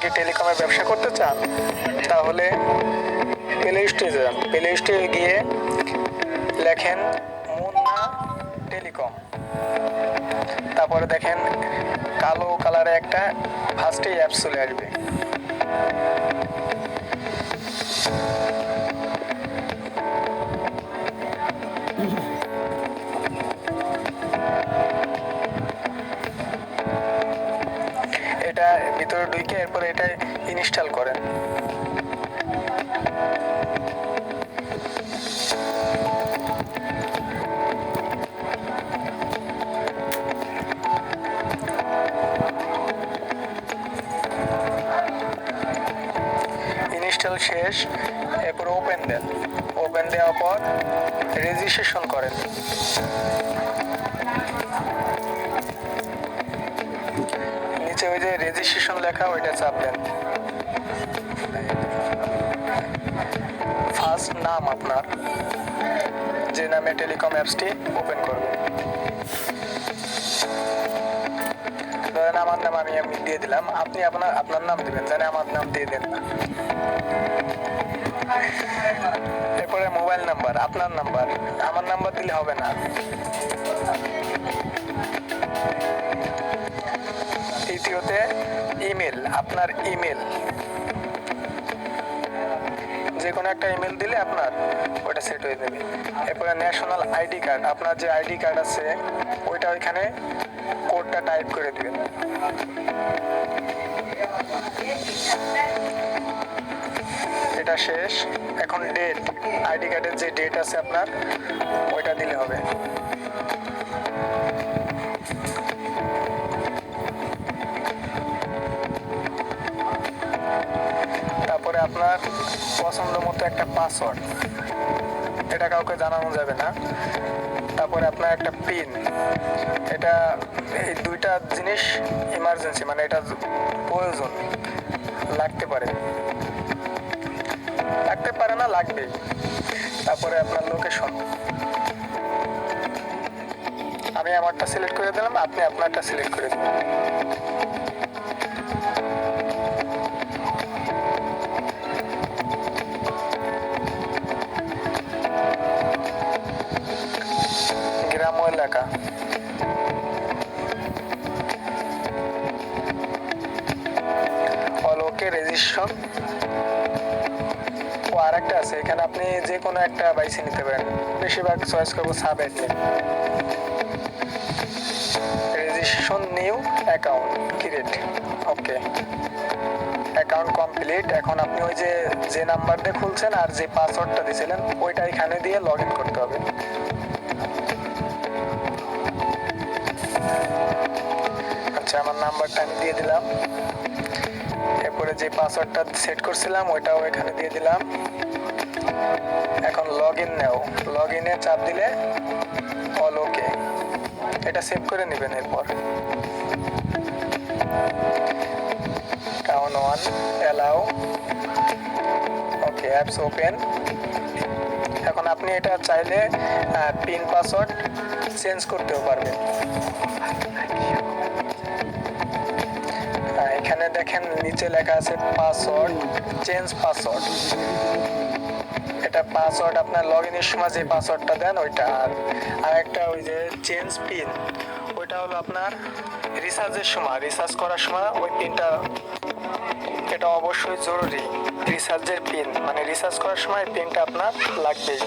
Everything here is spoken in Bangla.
কি টেলিকমের ব্যবসা করতে চান? তাহলে প্লে স্টোরে যান। প্লে স্টোরে গিয়ে লেখেন মুন্না টেলিকম তারপরে দেখেন কালো কালারে একটা ফার্স্টেই অ্যাপ চলে আসবে। ভিতরে ঢুকে এরপরে এটা ইনস্টল করেন। ইনস্টল শেষ, এরপর ওপেন দেন। ওপেন দেওয়ার পর রেজিস্ট্রেশন করেন। রেজিস্ট্রেশন লেখা, ওইটা চাপ দেন। ফার্স্ট নাম আপনার, যে নামে টেলিকম অ্যাপসটি ওপেন করবেন ধরেন আমার নাম আমি আমি দিয়ে দিলাম, আপনি আপনার আপনার নাম দিবেন জানে আমার নাম দিয়ে দেন। না এরপরে মোবাইল নাম্বার আপনার নাম্বার আমার নাম্বার দিলে হবে না। আপনার ইমেল যে কোনো একটা ইমেল দিলে আপনার ওটা সেট হয়ে যাবে। এরপরে ন্যাশনাল আইডি কার্ড আপনার যে আইডি কার্ড আছে, ওইটা ওইখানে কোডটা টাইপ করে দিবেন। এটা শেষ। এখন ডেট আইডি কার্ডের যে ডেট আছে আপনার, ওইটা দিলে হবে। পছন্দ মতো একটা পাসওয়ার্ড এটা কাউকে জানানো যাবে না। তারপরে আপনার একটা পিন এটা এই দুইটা জিনিস ইমার্জেন্সি মানে এটা প্রয়োজন। লাগতে পারে। লাগতে পারে না, লাগবেই। তারপরে আপনার লোকেশন আমি আমারটা সিলেক্ট করে দিলাম, আপনি আপনারটা সিলেক্ট করে দিবেন অলোকে ও আর একটা আছে, এখানে আপনি যে কোনো একটা বাইসে নিতে পারেন। বেশিরভাগ চয়েস করব sub admin registration new account create okay account complete এখন আপনি ওই যে যে নাম্বার দিয়ে খুলছেন আর যে পাসওয়ার্ডটা দিয়েছিলেন ওইটা এখানে দিয়ে লগ ইন করতে হবে। আচ্ছা আমার নাম্বারটা আমি দিয়ে দিলাম। এরপরে যে পাসওয়ার্ডটা সেট করছিলাম, ওইটাও এখানে দিয়ে দিলাম। এখন লগ ইন নেও। লগ ইনে চাপ দিলে অল ওকে এটা সেভ করে নেবেন এরপর। Town one allow okay apps open এখন আপনি এটা চাইলে পিন পাসওয়ার্ড চেঞ্জ করতেও পারবেন। এখানে দেখেন নিচে লেখা আছে পাসওয়ার্ড চেঞ্জ পাসওয়ার্ড এটা পাসওয়ার্ড আপনার লগ ইনের সময় যে পাসওয়ার্ডটা দেন ওইটা। আর আরেকটা ওই যে চেঞ্জ পিন ওইটা হলো আপনার রিসার্চের সময়। রিসার্চ করার সময় ওই পিনটা এটা অবশ্যই জরুরি রিসার্চের পিন মানে রিসার্চ করার সময় পিনটা আপনার লাগবেই।